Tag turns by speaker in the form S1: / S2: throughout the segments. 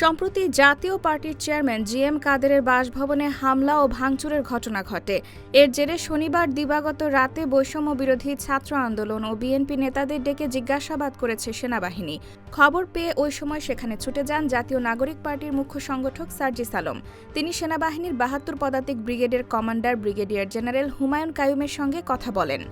S1: সম্প্রতি জাতীয় পার্টির চেয়ারম্যান জি এম কাদেরের বাসভবনে হামলা ও ভাঙচুরের ঘটনা ঘটে। এর জেরে শনিবার দিবাগত রাতে বৈষম্য বিরোধী ছাত্র আন্দোলন ও বিএনপি নেতাদের ডেকে জিজ্ঞাসাবাদ করেছে সেনাবাহিনী। খবর পেয়ে ওই সময় সেখানে ছুটে যান জাতীয় নাগরিক পার্টির মুখ্য সংগঠক সার্জিস আলম। তিনি সেনাবাহিনীর বাহাত্তর পদাতিক ব্রিগেডের কমান্ডার ব্রিগেডিয়ার জেনারেল হুমায়ুন কায়ুমের সঙ্গে কথা বলেন।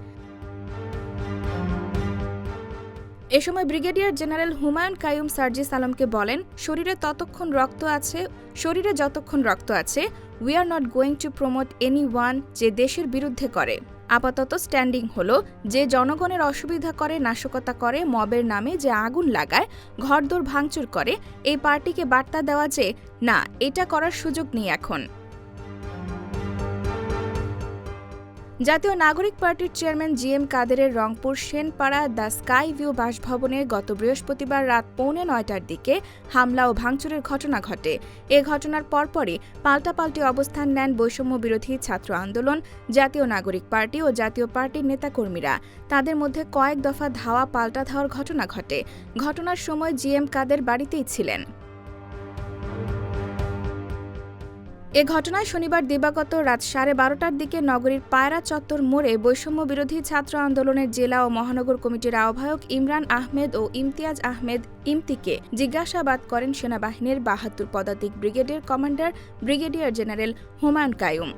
S1: এ সময় ব্রিগেডিয়ার জেনারেল হুমায়ুন কায়ুম সার্জিস আলমকে বলেন, শরীরে ততক্ষণ রক্ত আছে, শরীরে যতক্ষণ রক্ত আছে we are not going to promote anyone যে দেশের বিরুদ্ধে করে। আপাতত স্ট্যান্ডিং হলো যে জনগণের অসুবিধা করে, নাশকতা করে, মবের নামে যে আগুন লাগায়, ঘরদোর ভাঙচুর করে, এই পার্টিকে বার্তা দেওয়া যে, না, এটা করার সুযোগ নেই এখন। জাতীয় নাগরিক পার্টির চেয়ারম্যান জি এম কাদেরের Rangpur Senpara the sky view বাসভবনে গত বৃহস্পতিবার রাত পৌনে নয়টার দিকে হামলা ও ভাঙচুরের ঘটনা ঘটে। এ ঘটনার পরপরই পাল্টাপাল্টি অবস্থান নেন বৈষম্য বিরোধী ছাত্র আন্দোলন, জাতীয় নাগরিক পার্টি ও জাতীয় পার্টির নেতাকর্মীরা। তাদের মধ্যে কয়েক দফা ধাওয়া পাল্টা ধাওয়ার ঘটনা ঘটে। ঘটনার সময় জি এম কাদের বাড়িতেই ছিলেন। এ ঘটনায় শনিবার দিবাগত রাত সাড়ে বারোটার দিকে নগরীর পায়রা চত্বর মোড়ে বৈষম্য বিরোধী ছাত্র আন্দোলনের জেলা ও মহানগর কমিটির আহ্বায়ক ইমরান আহমেদ ও ইমতিয়াজ আহমেদ ইমতিকে জিজ্ঞাসাবাদ করেন সেনাবাহিনীর বাহাত্তর পদাতিক ব্রিগেডের commander brigadier general Humayun Kayum.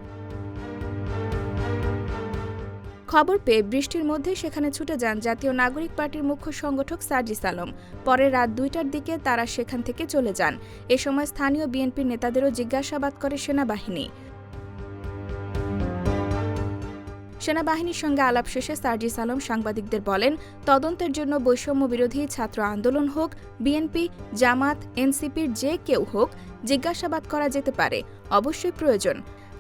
S1: খবর পেয়ে বৃষ্টির মধ্যে সেখানে ছুটে যান জাতীয় নাগরিক পার্টির মুখ্য সংগঠক সার্জিস আলম। পরে রাত দুইটার দিকে তারা সেখান থেকে চলে যান। এ সময় স্থানীয় বিএনপির নেতাদেরও জিজ্ঞাসাবাদ করে সেনাবাহিনী। সেনাবাহিনীর সঙ্গে আলাপ শেষে সার্জিস আলম সাংবাদিকদের বলেন, তদন্তের জন্য বৈষম্য বিরোধী ছাত্র আন্দোলন হোক, বিএনপি, জামাত, এনসিপির যে কেউ হোক, জিজ্ঞাসাবাদ করা যেতে পারে। অবশ্যই প্রয়োজন।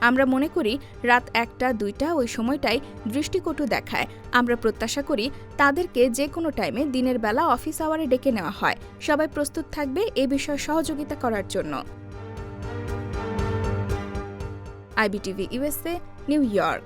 S1: আমরা মনে করি রাত একটা, দুইটা ওই সময়টাই দৃষ্টিকটু দেখায়। আমরা প্রত্যাশা করি তাদেরকে যে কোনো টাইমে দিনের বেলা অফিস আওয়ারে ডেকে নেওয়া হয়। সবাই প্রস্তুত থাকবে এ বিষয়ে সহযোগিতা করার জন্য। IBTV USA New York.